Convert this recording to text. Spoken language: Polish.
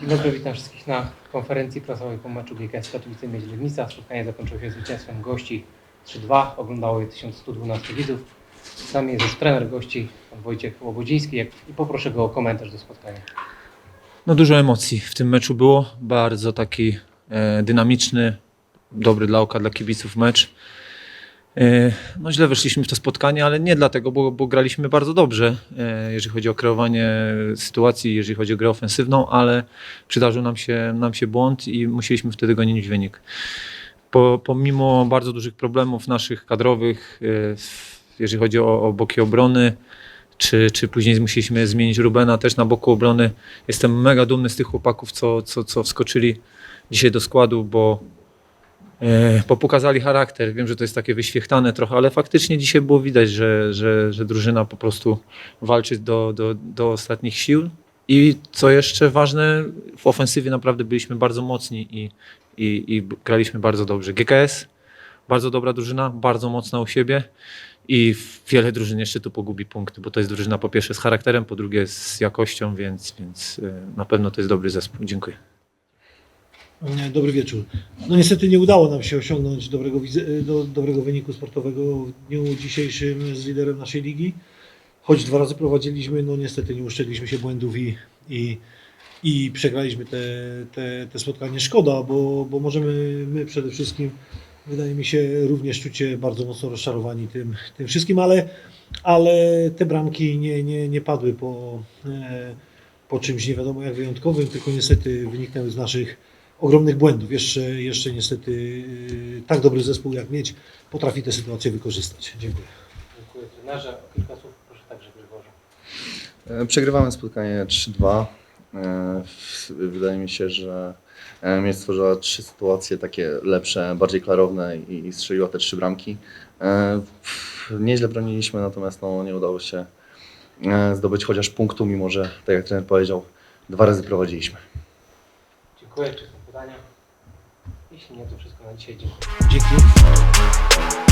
Dzień dobry, witam wszystkich na konferencji prasowej po meczu GKS Katowice Miedź Legnica. Spotkanie zakończyło się zwycięstwem gości 3-2. Oglądało je 1112 widzów. Z nami jest już trener gości, Wojciech Łobodziński i poproszę go o komentarz do spotkania. No dużo emocji w tym meczu było. Bardzo taki e, dynamiczny, dobry dla oka, dla kibiców mecz. E, no źle weszliśmy w to spotkanie, ale nie dlatego, bo, bo graliśmy bardzo dobrze, e, jeżeli chodzi o kreowanie sytuacji, jeżeli chodzi o grę ofensywną, ale przydarzył nam się, nam się błąd i musieliśmy wtedy gonić wynik. Po, pomimo bardzo dużych problemów naszych kadrowych, e, jeżeli chodzi o, o boki obrony, czy, czy później musieliśmy zmienić Rubena też na boku obrony. Jestem mega dumny z tych chłopaków, co, co, co wskoczyli dzisiaj do składu, bo, bo pokazali charakter. Wiem, że to jest takie wyświechtane trochę, ale faktycznie dzisiaj było widać, że, że, że drużyna po prostu walczy do, do, do ostatnich sił. I co jeszcze ważne, w ofensywie naprawdę byliśmy bardzo mocni i, i, i graliśmy bardzo dobrze. GKS, bardzo dobra drużyna, bardzo mocna u siebie. I wiele drużyn jeszcze tu pogubi punkty, bo to jest drużyna po pierwsze z charakterem, po drugie z jakością, więc, więc y, na pewno to jest dobry zespół. Dziękuję. Dobry wieczór. No niestety nie udało nam się osiągnąć dobrego, wiz- do, dobrego wyniku sportowego w dniu dzisiejszym z liderem naszej ligi. Choć dwa razy prowadziliśmy, no niestety nie uszczegliśmy się błędów i, i, i przegraliśmy te, te, te spotkanie. Szkoda, bo, bo możemy my przede wszystkim, wydaje mi się, również czuć się bardzo mocno rozczarowani tym, tym wszystkim, ale, ale te bramki nie, nie, nie padły po, e, po czymś nie wiadomo jak wyjątkowym, tylko niestety wyniknęły z naszych ogromnych błędów. Jeszcze, jeszcze niestety yy, tak dobry zespół jak mieć potrafi tę sytuację wykorzystać. Dziękuję. Dziękuję trenerze. O kilka słów proszę także Grzegorza. E, Przegrywamy spotkanie 3-2. E, Wydaje mi się, że e, Miedź stworzyła trzy sytuacje takie lepsze, bardziej klarowne i strzeliła te trzy bramki. Nieźle broniliśmy, natomiast no, nie udało się zdobyć chociaż punktu, mimo że, tak jak trener powiedział, dwa razy prowadziliśmy. Dziękuję zadania. Jeśli nie, to wszystko na dzisiaj. Dziękuję. Dzięki.